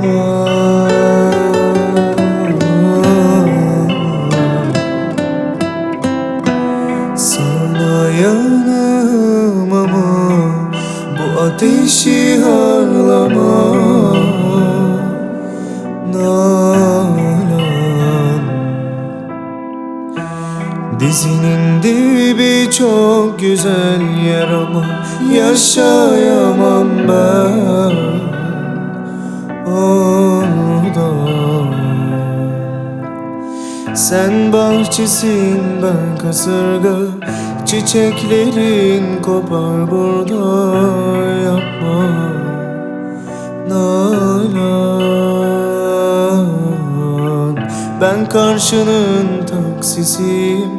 Sana yanım ama bu ateşi harlama Nalan. Dizinin dibi çok güzel yer ama yaşayamam ben. Sen bahçesin ben kasırga. Çiçeklerin kopar burada yapma. Nalan Ben karşının taksisiyim.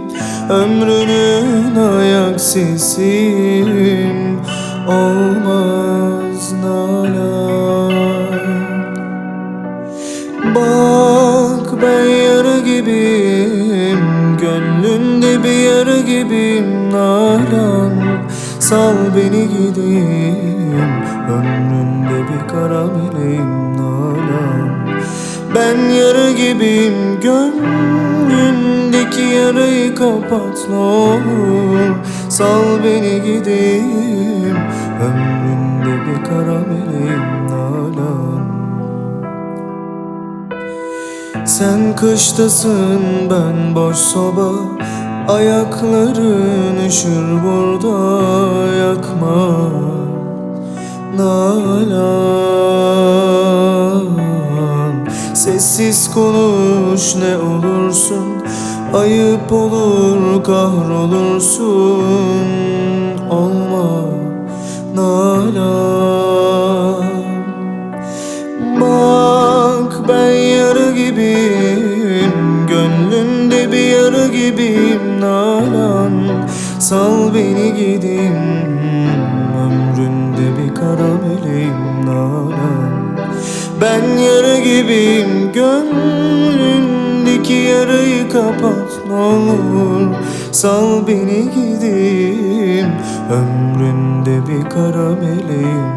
Ömrünün ayak sesiyim. Olmaz yarı gibiyim Nalan. Sal beni gideyim Ömründe bir kara meleğim Nalan. Ben yarı gibiyim Gönlündeki yarayı kapat ne Sal beni gideyim Ömründe bir kara meleğim Nalan. Sen kıştasın ben boş soba Ayakların üşür burada yakma Nalan. Sessiz konuş ne olursun Ayıp olur kahrolursun. Olma Nalan Sal beni gideyim Ömründe bir kara meleğim Ben yarı gibiyim Gönlündeki yarayı kapat ne olur. Sal beni gideyim Ömründe bir kara meleğim